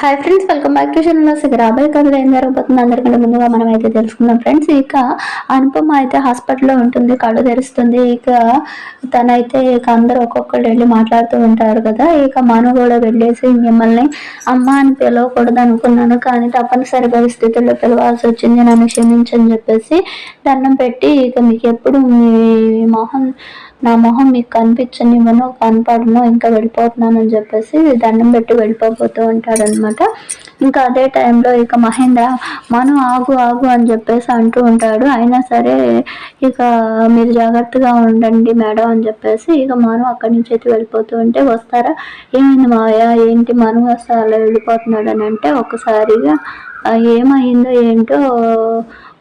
Hi friends welcome back to channel ఇక రాబోయే కథలో ఏం జరగబోతుంది అందరికంటే ముందుగా మనం అయితే తెలుసుకుందాం. ఫ్రెండ్స్ ఇక అనుపమ అయితే హాస్పిటల్లో ఉంటుంది కళ్ళు తెరుస్తుంది. ఇక తనైతే ఇక అందరూ ఒక్కొక్కరు వెళ్ళి మాట్లాడుతూ ఉంటారు కదా. ఇక మను కూడా వెళ్ళేసి మిమ్మల్ని అమ్మ అని పిలవకూడదు అనుకున్నాను కానీ తప్పనిసరి పరిస్థితుల్లో పిలవాల్సి వచ్చింది. నన్ను క్షమించని చెప్పేసి దండం పెట్టి ఇక మీకు ఎప్పుడు మీ మొహం నా మొహం మీకు కనిపించనివ్వను కనపడను ఇంకా వెళ్ళిపోతున్నానని చెప్పేసి దండం పెట్టి వెళ్ళిపోతూ ఉంటాడనమాట ఇంకా అదే టైంలో ఇక మహేంద్ర మనం ఆగు ఆగు అని చెప్పేసి అంటూ ఉంటాడు. అయినా సరే ఇక మీరు జాగ్రత్తగా ఉండండి మేడం అని చెప్పేసి ఇక మనం అక్కడి నుంచి అయితే వెళ్ళిపోతూ ఉంటే వస్తారా? ఏమైంది మాయా ఏంటి మనం అసలు అలా వెళ్ళిపోతున్నాడు అని అంటే ఒకసారిగా ఏమైందో ఏంటో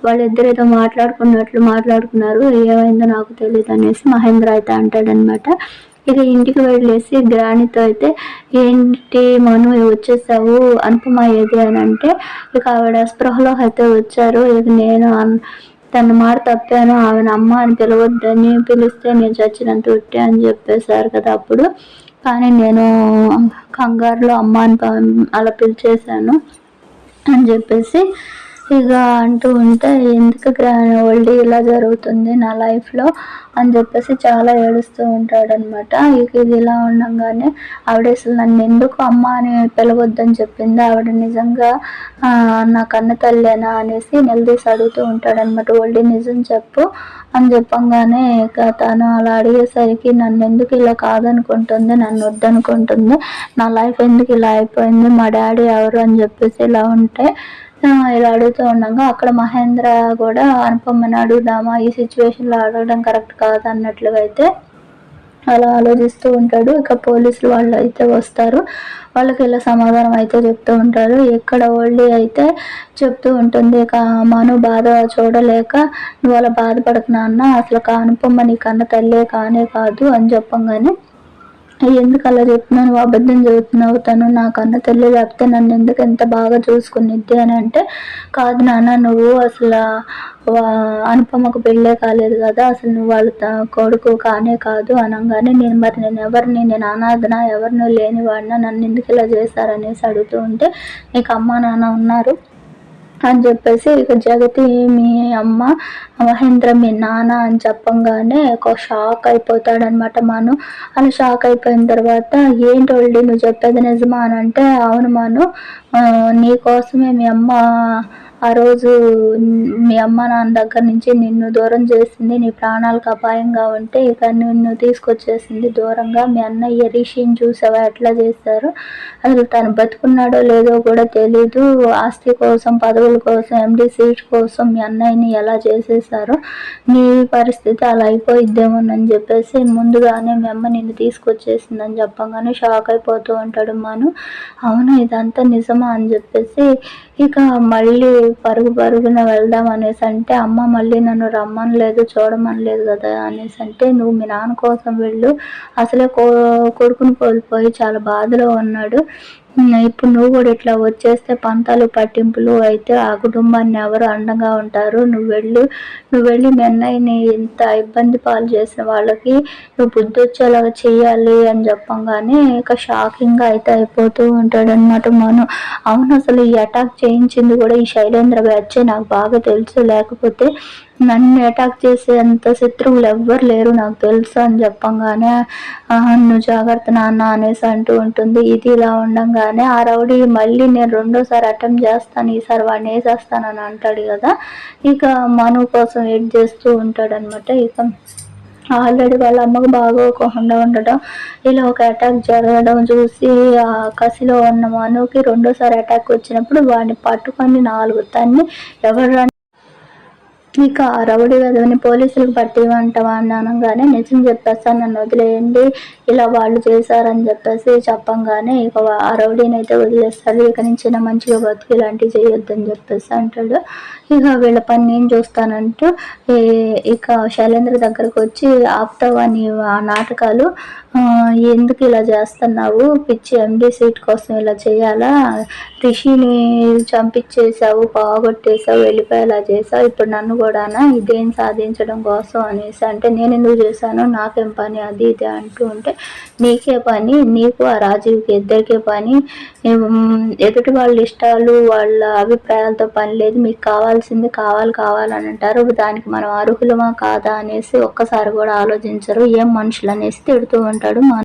వాళ్ళిద్దరు ఏదో మాట్లాడుకున్నట్లు మాట్లాడుకున్నారు. ఏమైందో నాకు తెలియదు అనేసి మహేంద్ర అయితే అంటాడనమాట ఇక ఇంటికి వెళ్ళేసి గ్రాణితో అయితే ఏంటి మను వచ్చేసావు? అనుపమ ఏది? అని అంటే ఇక ఆవిడ స్పృహలో అయితే వచ్చారు. ఇక నేను తన మాట తప్పాను. ఆమెను అమ్మ అని పిలవద్దని పిలిస్తే నేను చచ్చినంత ఉట్టే అని చెప్పేశారు కదా అప్పుడు. కానీ నేను కంగారులో అమ్మ అని అలా పిలిచేశాను అని చెప్పేసి ఇక అంటూ ఉంటే ఎందుకు ఓల్డ్ ఇలా జరుగుతుంది నా లైఫ్లో అని చెప్పేసి చాలా ఏడుస్తూ ఉంటాడనమాట ఇక ఇది ఇలా ఉండగానే ఆవిడ అసలు నన్ను ఎందుకు అమ్మ అని పిలవద్దని చెప్పింది. ఆవిడ నిజంగా నా కన్న తల్లేనా? అనేసి నిలదీసి అడుగుతూ ఉంటాడనమాట ఓల్డ్ నిజం చెప్పు అని చెప్పంగానే ఇక తను అలా అడిగేసరికి నన్ను ఎందుకు ఇలా కాదనుకుంటుంది? నన్ను వద్దనుకుంటుంది? నా లైఫ్ ఎందుకు ఇలా అయిపోయింది? మా డాడీ ఎవరు? అని చెప్పేసి ఇలా ఉంటే ఇలా అడుగుతూ ఉండగా అక్కడ మహేంద్ర కూడా అనుపమ్మని అడుగుదామా ఈ సిచ్యువేషన్లో అడగడం కరెక్ట్ కాదు అన్నట్లుగా అయితే అలా ఆలోచిస్తూ ఉంటాడు. ఇక పోలీసులు వాళ్ళు అయితే వస్తారు. వాళ్ళకి ఇలా సమాధానం అయితే చెప్తూ ఉంటారు. ఎక్కడ ఓల్డీ అయితే చెప్తూ ఉంటుంది ఇక మను బాధ చూడలేక నువ్వు అలా బాధపడకు నాన్న అసలు కానుపమ్మ నీ కన్న తల్లే కానే కాదు అని చెప్పంగానే ఎందుకు అలా చెప్తున్నావు? అబద్ధం చెబుతున్నావు. తను నాకన్న తల్లి లేకపోతే నన్ను ఎందుకు ఎంత బాగా చూసుకునిద్ది అని అంటే కాదు నాన్న నువ్వు అసలు అనుపమకు పెళ్ళే కాలేదు కదా. అసలు నువ్వు వాళ్ళ కొడుకు కానే కాదు అనగానే నేను మరి నేను ఎవరిని నేను అనాథన? ఎవరినో లేనివాడినా? నన్ను ఎందుకు ఇలా చేశారనేసి అడుగుతూ ఉంటే నీకు అమ్మ నాన్న ఉన్నారు. అని చెప్పేసి ఇక జగతి మీ అమ్మ మహేంద్ర మీ నాన్న అని చెప్పంగానే ఒక షాక్ అయిపోతాడనమాట మను. అలా షాక్ అయిపోయిన తర్వాత ఏంటి వాళ్ళి నువ్వు చెప్పేది నిజమా? అని అంటే అవును మను. నీ కోసమే మీ అమ్మ ఆ రోజు మీ అమ్మ నాన్న దగ్గర నుంచి నిన్ను దూరం చేసింది నీ ప్రాణాలకు అపాయంగా ఉంటే ఇక నిన్ను తీసుకొచ్చేసింది దూరంగా. మీ అన్నయ్య రిషిని చూసావా? ఎట్లా చేశారు? అసలు తను బతుకున్నాడో లేదో కూడా తెలీదు. ఆస్తి కోసం పదవుల కోసం ఎండి సీట్ కోసం మీ అన్నయ్యని ఎలా చేసేసారో నీ పరిస్థితి అలా అయిపోయిద్దేమోనని చెప్పేసి ముందుగానే మీ అమ్మ నిన్ను తీసుకొచ్చేసిందని చెప్పగానే షాక్ అయిపోతూ ఉంటాడు మాను. అవును ఇదంతా నిజమా అని చెప్పేసి ఇక మళ్ళీ పరుగు పరుగున వెళ్దాం అనేసి అంటే అమ్మ మళ్ళీ నన్ను రమ్మనలేదు చూడమనలేదు కదా అనేసి అంటే నువ్వు మీ నాన్న కోసం వెళ్ళు. అసలే కో కొడుకుని కోల్పోయి చాలా బాధలో ఉన్నాడు. ఇప్పుడు నువ్వు కూడా ఇట్లా వచ్చేస్తే పంతాలు పట్టింపులు అయితే ఆ కుటుంబాన్ని ఎవరు అండగా ఉంటారు? నువ్వు వెళ్ళి. నువ్వు వెళ్ళి. మీ అన్నయ్యని ఇంత ఇబ్బంది పాలు చేసిన వాళ్ళకి నువ్వు బుద్ధి వచ్చేలాగా చెయ్యాలి అని చెప్పంగానే ఇక షాకింగ్గా అయితే అయిపోతూ ఉంటాడు అనమాట మనం. అవును అసలు ఈ అటాక్ చేయించింది కూడా ఈ శైలేంద్ర బ్యాచే నాకు బాగా తెలుసు. లేకపోతే నన్ను అటాక్ చేసేంత శత్రువులు ఎవ్వరు లేరు నాకు తెలుసు అని చెప్పంగానే నువ్వు జాగ్రత్త నాన్న అనేసి అంటూ ఉంటుంది. ఇది ఇలా ఉండంగానే ఆ రౌడీ మళ్ళీ నేను రెండోసారి అటెంప్ట్ చేస్తాను ఈసారి వాడిని వేసేస్తానని అంటాడు కదా. ఇక మను కోసం వెయిట్ చేస్తూ ఉంటాడు అనమాట ఇక ఆల్రెడీ వాళ్ళ అమ్మకు బాగోకుండా ఉండడం ఇలా ఒక అటాక్ జరగడం చూసి ఆ కసిలో ఉన్న మనుకి రెండోసారి అటాక్ వచ్చినప్పుడు వాడిని పట్టుకొని నాలుగు తన్ని ఎవరు ఇక రౌడీ వెదవని పోలీసులకు పట్టి అని అనగానే నిజం చెప్పేస్తాను నన్ను వదిలేయండి ఇలా వాళ్ళు చేశారని చెప్పేసి చెప్పంగానే ఇక ఆ రౌడీని అయితే వదిలేస్తాడు. ఇక నుంచి మంచిగా బతుకు ఇలాంటివి చేయొద్దని చెప్పేసి అంటాడు. ఇక వీళ్ళ పని నేను చూస్తానంటూ ఇక శైలేంద్ర దగ్గరకు వచ్చి ఆప్తవాని ఆ నాటకాలు ఎందుకు ఇలా చేస్తున్నావు? పిచ్చి ఎండి సీట్ కోసం ఇలా చేయాలా? రిషిని చంపించేసావు పోగొట్టేసావు వెళ్ళిపోయేలా చేసావు ఇప్పుడు నన్ను కూడానా ఇదేం సాధించడం కోసం అనేసి అంటే నేను ఎందుకు చేశాను? నాకేం పని? అది ఇది అంటూ ఉంటే నీకే పని నీకు ఆ రాజీవ్కి ఇద్దరికే పని. ఎదుటి వాళ్ళ ఇష్టాలు వాళ్ళ అభిప్రాయాలతో పని లేదు. మీకు కావాల్సింది కావాలి కావాలని అంటారు. దానికి మనం అర్హులమా కాదా అనేసి ఒక్కసారి కూడా ఆలోచించరు. ఏం మనుషులు అనేసి తిడుతూ ఉంటాడు మా